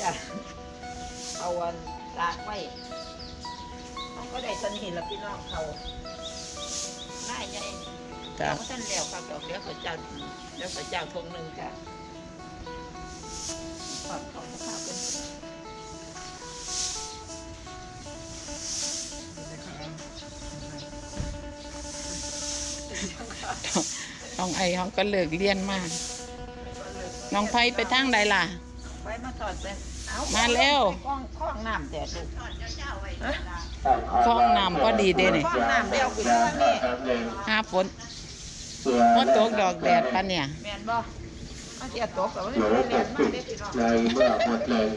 จ้ะเขาวันตากไว้เขาก็ได้สนิทละพี่น้องเขาน่ายใหญ่จ้ะเขาท่านแล้วครับดอกเดี๋ยวเขาเจ้าเดี๋ยวเขาเจ้าทงหนึ่งจ้ะขอบขอบข้าวเป็นน้องไอเขาก็เลิกเรียนมาน้องไพไปทางใดล่ะ ไว้มาถอดเลยเอามาแล้วคล้องคล้องน้ำแดดลูกคลองน้ำก็ดีเด้นี่ คล้องน้ำเดียวคือว่านี่ห้าฝนพอตกดอกแดดปะเนี่ย แม่นบ่เอาเสียตกแต่ว่าเดี๋ยวเรีจะยนมาปิดได้พี่น้องในเมื่อหมดเลย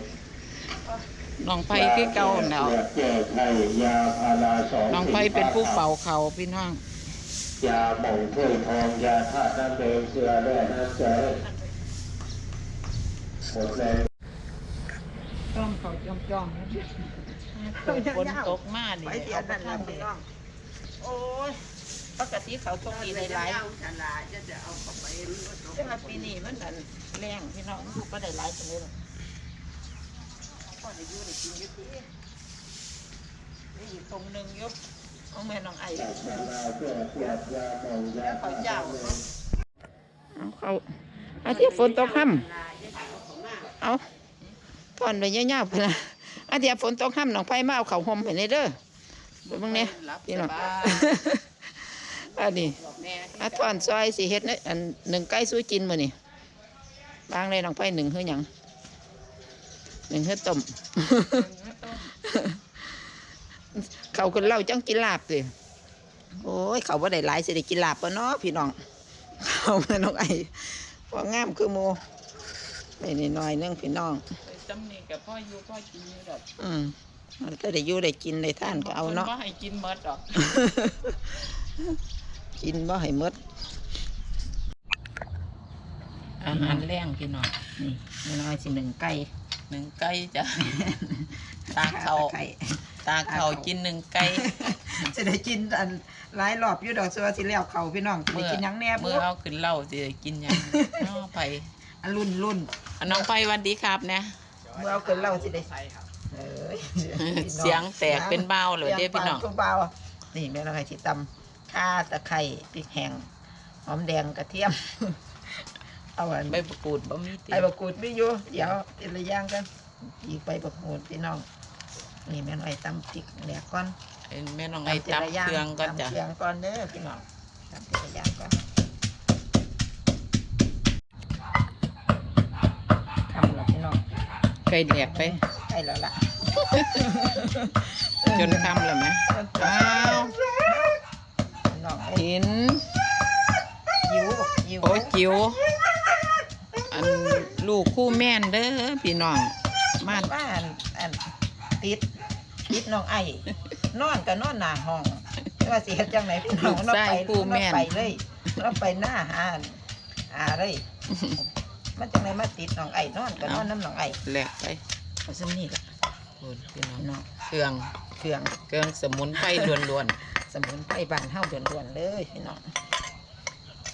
น้องไพคือเก่าแล้วแก้ไขยาพาราสองน้องไพเป็นผู้เป่าเขาพี่น้อง ยาหม่องถ้วยทองยาธาตุน้ำแดงเกลือแร่น้ำใจ หมดเลยต้อมเขาจอมจ้อมฝนตกมาดิไว้เสียนั่นแหละพี่น้องโอ้ยปกติเขาตรงนี้ได้หลายแต่ว่าปีนี้มันดันแรงพี่น้องก็ได้หลายจังเลยหรอกพ่อได้อยู่ได้กินยู่ที่นี่อีกตรงหนึ่งยุบเอาแม่น้องไอ้ยาพาราเพื่อปวเขาเจ้าเอาเขาอาที่ฝนตกค่ำ เอาถอนไปเงี้ยๆไปนะอาเดี๋ยวฝนตกค่ำน้องไพมาเอาเขาวห่มไปในเด้อเดี๋ยวมึงเนี่ยพี่น้องอันนี้อาถอนซอยสิเฮ็ดเนี่ยอันหนึ่งไก่สู้จินมื้อนี่บางเลยน้องไผหนึ่งคือหยังหนึ่งคือต้มเขาคนเล่าจังกินลาบสิโอ้ยเขาบ่ได้หลายสิได้กินลาบปะเนาะพี่น้องเขาแม่น้องไอ้ว่างามคือโม ได้นิดหน่อยๆนึงพี่น้องจำนี่กับพ่ออยู่พ่อกินอยู่ดอกอืมมันก็ได้อยู่ได้กินได้ท่านก็เอาเนาะพิ่บ่ให้กินหมดดอก กินบ่ให้หมดอาหารแรงพี่น้องนี่แม่น้อยสิหนึ่งไก่หนึ่งไก่จ้ะตาเขาไก่ตาเขากินหนึ่งไก่จะได้กินอันหลายรอบอยู่ดอกเสือสิแล้วเขาพี่น้องจะได้กินหยังแน่เมื่ปุ๊อเอาขึ้นเหล้าสิได้กินหยังน้องไป อันรุ่นรุ่นอันน้องไปหวันดีครับนะเมื่อเอาเกินเหล่าสิได้เอ้ยเสียงแตกเป็นเบาเลยเด้พี่น้องสียปากเบานี่แม่น้องไอ้ที่ตำข่าตะไคร้พริกแห้งหอมแดงกระเทียมเอาอันใบประกูดบ่มีติใบมะกรูดไม่อยู่เดี๋ยวทีละอย่างกันอีกใบมะกรูดพี่น้องนี่แม่น้องไอ้ตำพริกแหนกก่อนเอ็นแม่น้องไอ้ทีละตำเครื่องก่อนจ้ะตำเครื่องก่อนเด้อพี่น้องตำทีละอย่างก่อนทำแล้วพี่น้อง ไก่แหลกไป ใช่แล้วล่ะจนคำแล้วไหมอ้าวพี่น้องไอ้เห็นยิวยิวโอ้จิ๋วอันลูกคู่แม่นเด้อพี่น้องมาบ้านอันติดติดน้องไอ้นอนก็นอนหน้าห้องไม่ว่าสิเฮ็ดจังไหนพี่น้องเราไปเราไปเลยเราไปหน้าหาหาเลย มันจังไหนมาติดน้องไอ้นอนก็นอนน้ำน้องไอ้แหลกไปเอาซุมนี่ล่ะโอ้ยพี่น้องพี่น้องเครื่องเครื่องเครื่องสมุนไพรล้วนสมุนไพรบ้านเฮาด่วนๆเลยพี่น้อง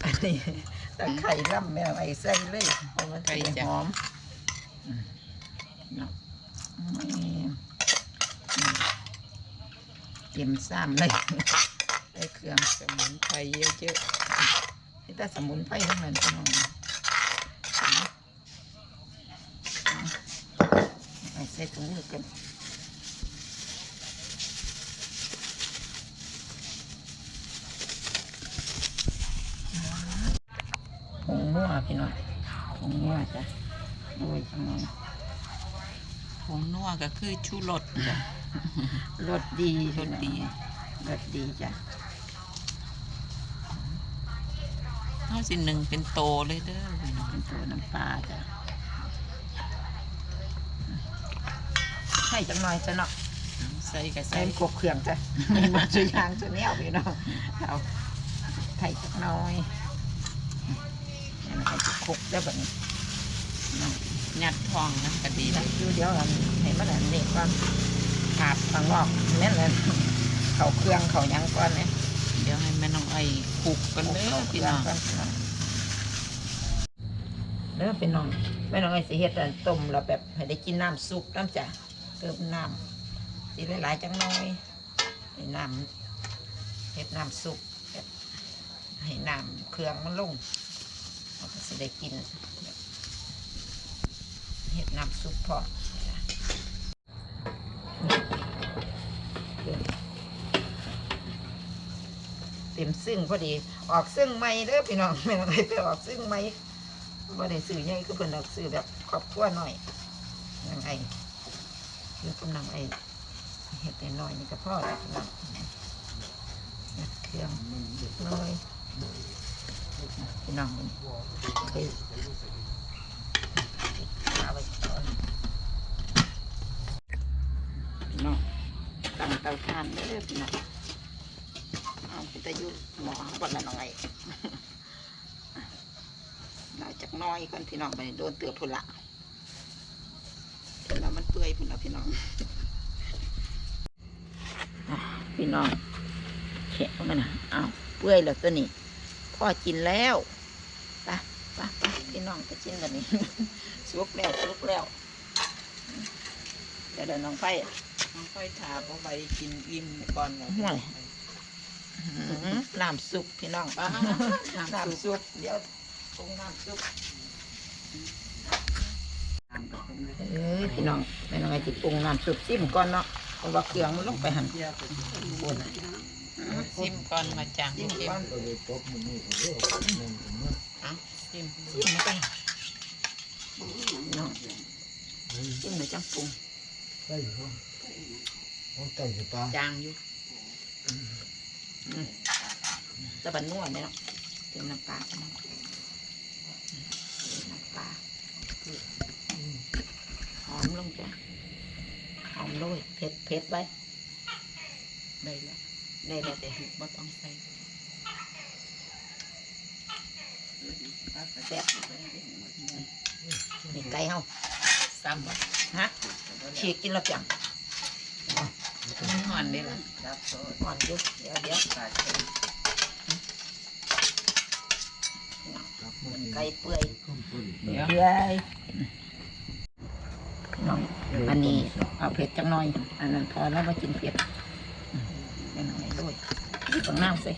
อันนี้ตะไคร้ล่ำแมวไอ้ใส่เลยเพราะมันสิหอมอืมเนาะนี่อืมเต็มซ้ำเลยได้เครื่องๆสมุนไพรเยอะนี่แต่สมุนไพรทั้งนั้นพี่น้องไอ้ใส่ถุงมือกัน ผงนัวพี่น้องผงนัวจ้ะโอ้ยพี่น้อง ๆผงนัว ก็คือชูรสจ้ะรสดีรสดีรสดีจ้ะเฮาสิหนึ่งเป็นโตเลยเด้อพี่น้องเป็นตัวน้ำปลาจ้ะให้จังหน่อยจ้ะเนาะใส่ก็ใส่ใส่กบเครื่องจ้ะมีหมันสุยางสุแนวพี่น้องเอาไข่จักหน้อยนี่มันก็จะคลุกได้แบบนี้ น้องยัดทองนะก็ดีนะอยู่เดี๋ยวอันให้มันอันนี้ก่อนขาบข้างนอกแม่นเลยเขาเครื่องเขาหยังก่อนเนี่ยเดี๋ยวให้แม่น้องไอ้คลุกกันเด้อเขาเคพี่รื่น้องก่อนพี่น้องเด้อเป็นน้องแม่น้องไอ้สิเฮ็ดอันต้มแล้วแบบให้ได้กินน้ำซุปน้ำจ้ะเติมน้ำสิหลายๆจังน้อยให้น้ำเฮ็ดน้ำซุปแบบให้น้ำเครื่องมันลงเราก็สิได้กินแบบ เฮ็ดน้ำซุปพอเต็มซึ่งพอดี ออกซึ่งไหมเด้อพี่น้องแม่น้องไอ้ไปออกซึ่งไหมบ่ได้ซื้อใหญ่คือเพิ่นเอาซื้อแบบครอบครัวหน่อยนางไอ้คือกำลังไอ้เฮ็ดแต่น้อยนี่ก็พอแล้วพี่น้องเครื่องน้อยพี่น้องนี่อา ไว้ก่อนพี่น้องตั้งเตาถ่านเด้อพี่น้องเอาไปต่อยุหมอก่อนละน้องไอหลังจากน้อยก่อนพี่น้องไปโดนเตือพุ่นละเห็นแล้วมันเปื่อยพุ่นละพี่น้องพี่น้องแขะมันนะเอาเปื่อยแล้วตัวนี้พ่อกินแล้วไปไปไปพี่น้องไปกินกันนี่ สุกแล้วสุกแล้วเดี๋ยวเดี๋ยวน้องไปน้องค่อยทาเพราะใบกินอิ่มก่อนเลยห่วยอื้อหือน้ำซุปพี่น้องป้าน้ำซุปน้ำซุปเดี๋ยวปรุงน้ำซุปเอ้ยพี่น้องแม่น้องไอ้ติปรุงน้ำซุปซิมก่อนเนาะเพราะว่าเครื่องมันลงไปหั่นบนน่ะซิมก่อนมาจังซิซิมมก่อนเอ้าซิมซิมมาไปพี่ น้องจังไหนจังปุงใส่อยู่ครับต้องใส่อยู่ปลาจางอยู่จะบันนวดเนี่ยเนาะเติมน้ำปลาน้ำปลาหอมลงจ้ะหอมด้วยเผ็ดเผ็ดไว้ได้และวได้แล้วแต่ไม่ต้องใส่แซ่บ นี่ไก่เฮาซ้ำบ่ฮะฉีกกินแล้วจังมันห่อนได้ละอ่อนอยู่เดี๋ยวเดี๋ยวไก่เปื่อยเดี๋ยวเปื่อยน้องอันนี้เอาเผ็ดจังหน่อย อันนั้นพอแล้วมากินเผ็ดอืมเป็นอะไรด้วยใส่ของน้ำใส่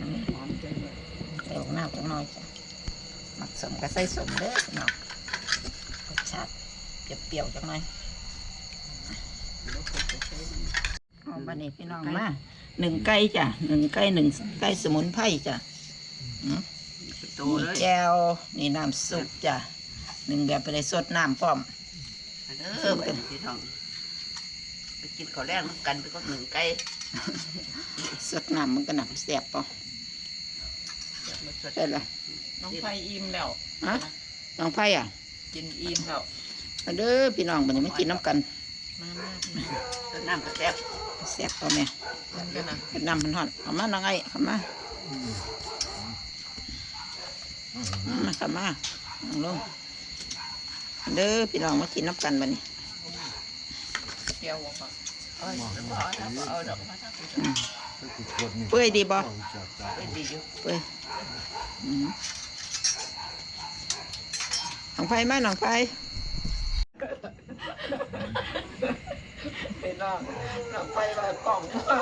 น้ำหอมจังเลยใส่ของน้ำจังหน่อยจ้ะหมักสมก็ใส่สมเด้อพี่น้องรส ชาติเปรี้ยวๆจังหน่อยเอาบันนี้พี่น้องมาหนึ่งไก่จ้ะหนึ่งไก่หนึ่งไก่สมุนไพรจ้ะอืมโตนี่เลยแก้วนี่น้ำซุปจ้ะหนึ่งแบบไปได้สดน้ำพร้อมเออไปพี่น้องไปกินข้าวแรกน้ำกันไปก็หนึ่งไก่สดน้ำมันก็หนักแสบป่ะได้ละน้องไฟอิ่มแล้วฮะน้องไผ่อะ กินอิ่มแล้วมาเด้อพี่น้องบันนี้มากินน้ำกันมามาต้นน้ำกระแซ่บแสบป่ะแม่เดี๋ยวนะเฮ็ดน้ำมันหอดเอามาน้องไอ้เข้ามามาเข้ามาเอาลงเด้อพี่น้องมากินน้ำกันบันนี้เปรี้ยวบ่ปะเอาเอาเอาดอกมาทั้งเปื่อยดีบ่ไปดีอยู่เปื่อย อืมน้องไผ่มาน้องไผ่ไปน้องน้องไปว่ากล่องว่า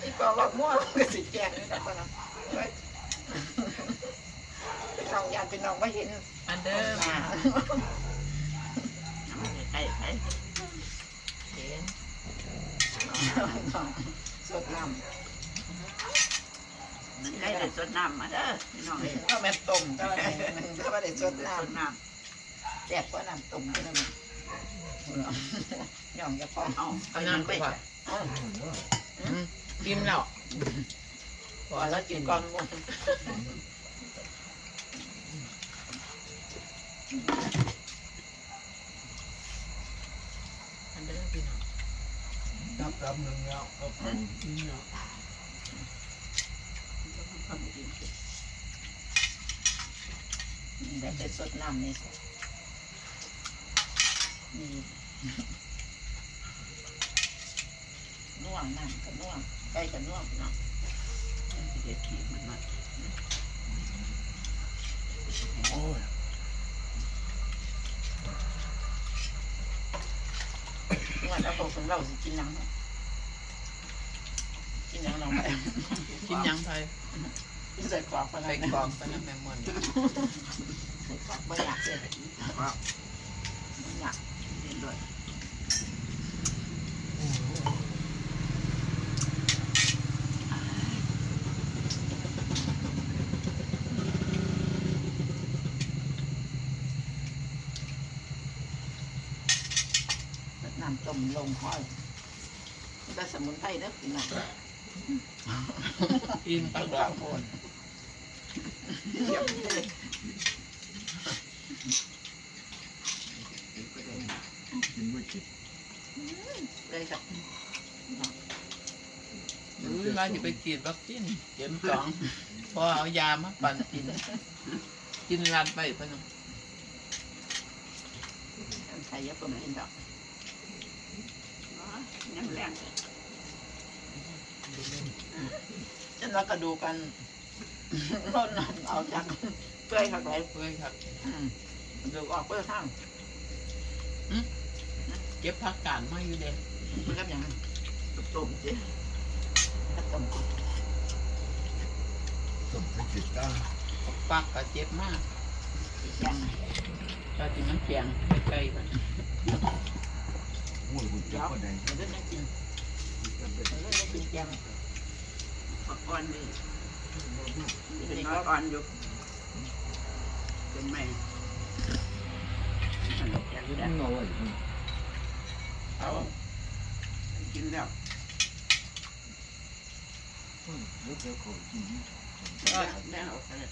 ที่กล่องว่าม่วงก็สิแจงนี่ครับนะเฮ้ยน้องยานเป็นน้องไม่เห็นอันเดิมมาไก่ไก่เห็นสดน้หนึ่งไก่ได้ต้นน้ำมาเด้อพี่น้องเลยำก็แม่ต้มก็ได้ก็ไม่ได้สดได้น้ต้นน้ำ แซ่บกว่าน้ำต้มเลยนะย่องจะพอำเอาเอานั่นไปก่อนอิ่มแล้วพอแล้วกินก่อนหมดอันเดิมพี่น้องได้แต่สดน้ำนี่ น่วงนั่นก็น่วงใกล้น่วงเนาะเด็กขีดมันมาโอ้ยนวดแล้วพวกคนเราสิกินยังกินยังเราไปกินยังไปใส่กรอกไปใส่กรอกไปนั่นแมงมันใส่กรอกไม่อยากเลย ด้วยน้ำต้มลงห้อยแต่สมุนไพรเด้อพี่น้องกินปลากระพนเยี่ยมเลย กินไม่คิดเลยครับรือว่าจะไปฉีดวัคซีนเข็มสองพอเอายามาปั่นกิน กินรัดไปพะนังใครเยอะกว่ากินดอกอ๋อยังแรงฉันว่ากระดูกันร่นเอาจากเปื่อยข้างในเพื่อครักระดูออกเปื่อยข้าง เก็บผักกาดมาอยู่เด้มันก็อย่างนั้นต้มเจ๊กระต้มปักก็เจ็บมากสีแกงก็จิมันแข็งใกล้ๆกันเดี๋ยวมันก็ยังกินมันก็ยังกินแกงผักอ่อนนี่เป็นน้อยอ่อนอยู่เป็นไหมอั นนี้แกงแดงเอากินแล้วก็แม่เอาไปเลย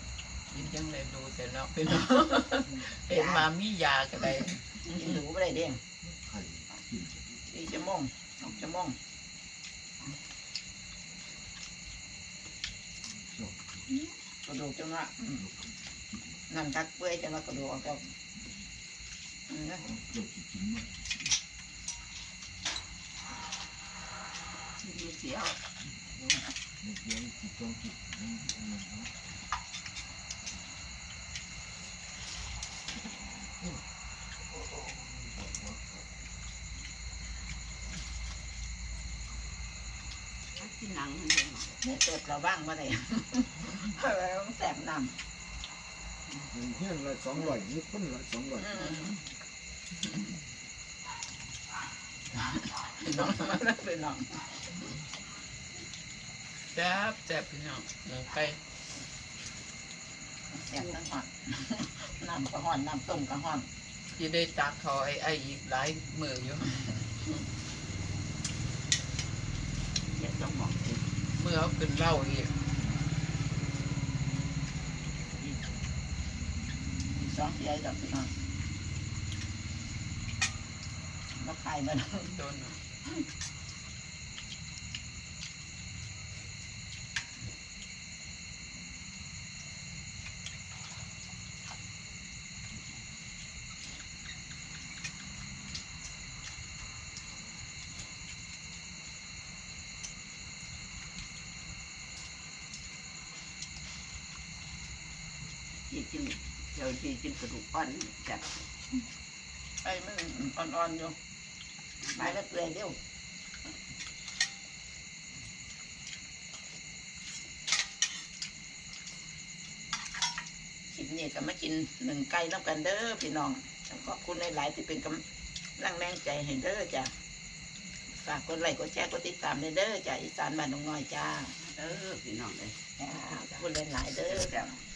กินจังเลยดูแต่เนาะเป็นเนาะเห็นมามียาก็ได้กินหนูไม่ได้เด้งสี่ชั่วโมงสองชั่วโมงกระดูกจังว่านั่นตักเปื่อยจังว่ากระดูกออกจากอืมมีเสียวที่หนังมันเป็นเนี่ยเจ็บเรา บ้างมาเลยเพราะว่าต้องแสบน้ำเฮี แซ่บแซ่บพี่น้องหมูไก่แสบทั้งหอดน้ำกระห้อนน้ำต้มกระห้อนที่ได้ตักเขาไอ้ไอ้อีกหลายมืออยู่เจ็ดต้องบอกเมื่อเอาขึ้นเหล่าอีกมีสองใหญ่ดอกพี่น้องมาขายมันโดนเน กินเดี๋ยวที่กินกระดูกอ่อนจัดไอ้มันอ่อนๆอยู่ไม้ละเปลือยเดียวคลิปนี้ก็มากินหนึ่งไก่น้ำกันเด้อพี่น้องขอบคุณหลายๆที่เป็นกำลังแรงใจให้เด้อจ้ะฝากกดไลค์กดแชร์กดติดตามเด้อจ้ะอีสานบ้านน้องน้อยจ้าเออพี่น้องเลยจ้าขอบคุณหลายๆเด้อเดี๋ยว